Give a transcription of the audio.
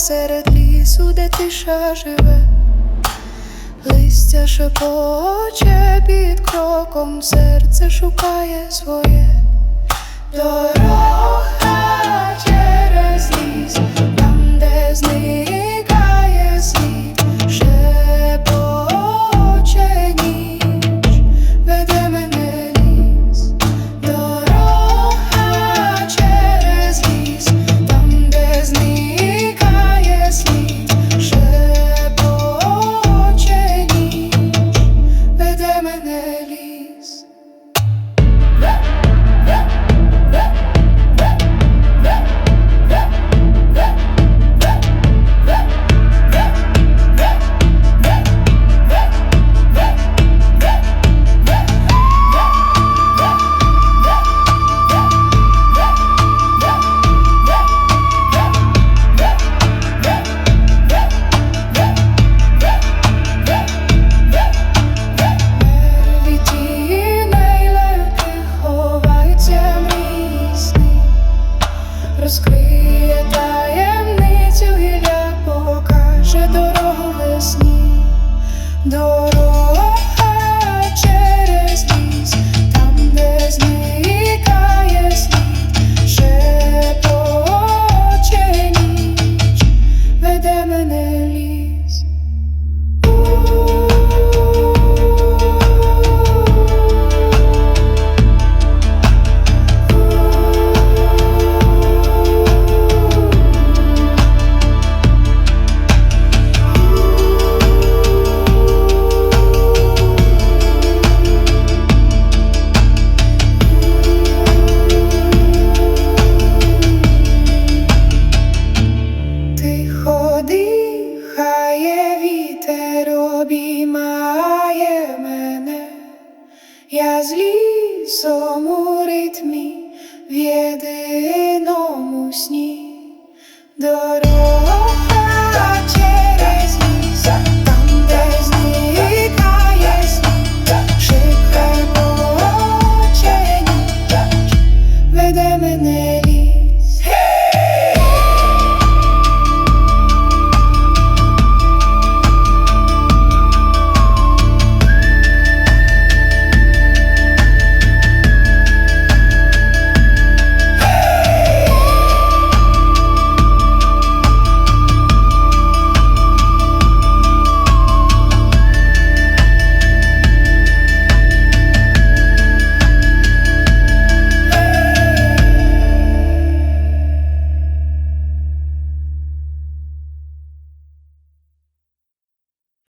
серед лісу, де тиша живе, листя шепоче під кроком, серце шукає своє. Дорога таємницю гілля, покаже дорогу весні, дорога вітер, обіймає мене, я з лісом у ритмі в